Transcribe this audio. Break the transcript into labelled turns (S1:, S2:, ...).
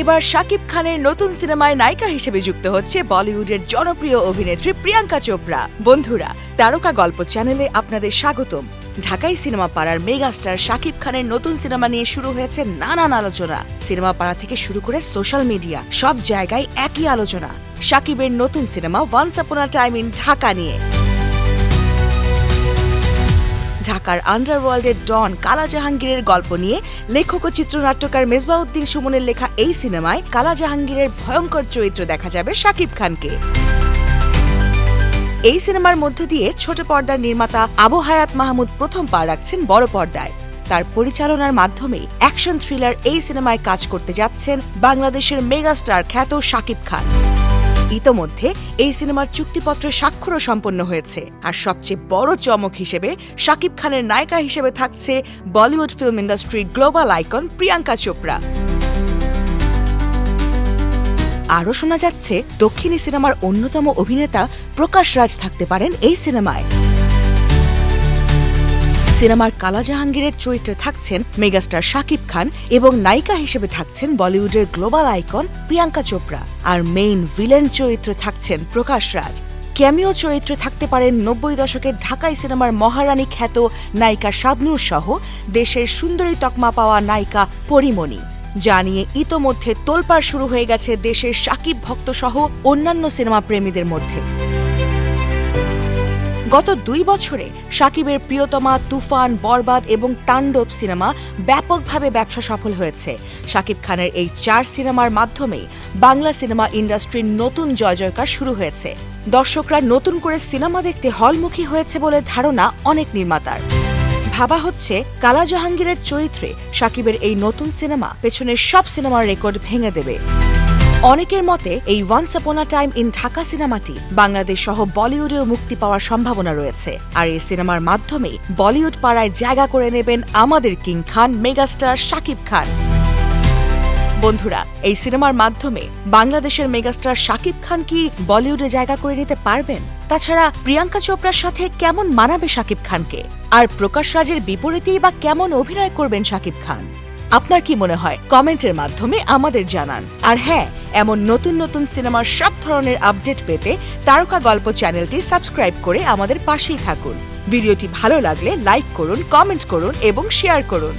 S1: এবার শাকিব খানের নতুন সিনেমায় নায়িকা হিসেবে যুক্ত হচ্ছে বলিউডের জনপ্রিয় অভিনেত্রী প্রিয়াঙ্কা চোপড়া। বন্ধুরা, তারকা গল্প চ্যানেলে আপনাদের স্বাগতম। ঢাকাই সিনেমা পাড়ার মেগাস্টার শাকিব খানের নতুন সিনেমা নিয়ে শুরু হয়েছে নানান আলোচনা। সিনেমা পাড়া থেকে শুরু করে সোশ্যাল মিডিয়া, সব জায়গায় একই আলোচনা। শাকিবের নতুন cinema once upon time in Dhaka নিয়ে। ঢাকার আন্ডারওয়ার্ল্ডের ডন কালা জাহাঙ্গীরের গল্প নিয়ে লেখক ও চিত্রনাট্যকার মেজবাউদ্দিন সুমনের লেখা এই সিনেমায় কালা জাহাঙ্গীরের ভয়ঙ্কর চরিত্র দেখা যাবে শাকিব খানকে। এই সিনেমার মধ্য দিয়ে ছোট পর্দার নির্মাতা আবু হায়াত মাহমুদ প্রথম পা রাখছেন বড় পর্দায়। তার পরিচালনার মাধ্যমে অ্যাকশন থ্রিলার এই সিনেমায় কাজ করতে যাচ্ছেন বাংলাদেশের মেগাস্টার খ্যাত শাকিব খান। ইতোমধ্যে এই সিনেমার চুক্তিপত্র স্বাক্ষরও সম্পন্ন হয়েছে। আর সবচেয়ে বড় চমক হিসেবে শাকিব খানের নায়িকা হিসেবে থাকছে বলিউড ফিল্ম ইন্ডাস্ট্রির গ্লোবাল আইকন প্রিয়াঙ্কা চোপড়া। আরও শোনা যাচ্ছে, দক্ষিণী সিনেমার অন্যতম অভিনেতা প্রকাশ রাজ থাকতে পারেন এই সিনেমায়। সিনেমার কালা জাহাঙ্গীরের চরিত্রে থাকছেন মেগাস্টার শাকিব খান এবং নায়িকা হিসেবে থাকছেন বলিউডের গ্লোবাল আইকন প্রিয়াঙ্কা চোপড়া। আর মেইন ভিলেন চরিত্রে থাকছেন প্রকাশ রাজ। ক্যামিও চরিত্রে থাকতে পারেন নব্বই দশকের ঢাকাই সিনেমার মহারানী খ্যাত নায়িকা শাবনূর সহ দেশের সুন্দরী তকমা পাওয়া নায়িকা পরিমণি। যা নিয়ে ইতোমধ্যে তোলপাড় শুরু হয়ে গেছে দেশের সাকিব ভক্ত সহ অন্যান্য সিনেমা প্রেমীদের মধ্যে। গত দুই বছরে সাকিবের প্রিয়তমা তুফান, বরবাদ এবং তাণ্ডব সিনেমা ব্যাপকভাবে ব্যবসা সফল হয়েছে। সাকিব খানের এই চার সিনেমার মাধ্যমে বাংলা সিনেমা ইন্ডাস্ট্রির নতুন জয় জয়কার শুরু হয়েছে। দর্শকরা নতুন করে সিনেমা দেখতে হলমুখী হয়েছে বলে ধারণা অনেক নির্মাতার। ভাবা হচ্ছে কালা জাহাঙ্গীরের চরিত্রে সাকিবের এই নতুন সিনেমা পেছনের সব সিনেমার রেকর্ড ভেঙে দেবে। অনেকের মতে এই ওয়ান্স আপনা টাইম ইন ঢাকা সিনেমাটি বাংলাদেশ সহ বলিউডেও মুক্তি পাওয়ার সম্ভাবনা রয়েছে। আর এই সিনেমার মাধ্যমে বলিউড পাড়ায় জায়গা করে নেবেন আমাদের কিং খান মেগাস্টার শাকিব খান। বন্ধুরা, এই সিনেমার মাধ্যমে বাংলাদেশের মেগাস্টার শাকিব খান কি বলিউডে জায়গা করে নিতে পারবেন? তাছাড়া প্রিয়াঙ্কা চোপড়ার সাথে কেমন মানাবে শাকিব খানকে? আর প্রকাশ রাজের বিপরীতেই বা কেমন অভিনয় করবেন শাকিব খান? আপনার কি মনে হয়? কমেন্টের মাধ্যমে আমাদের জানান। আর হ্যাঁ এমন নতুন নতুন সিনেমার সব ধরনের আপডেট পেতে তারকা গল্প চ্যানেলটি সাবস্ক্রাইব করে আমাদের পাশেই থাকুন। ভিডিওটি ভালো লাগলে লাইক করুন, কমেন্ট করুন এবং শেয়ার করুন।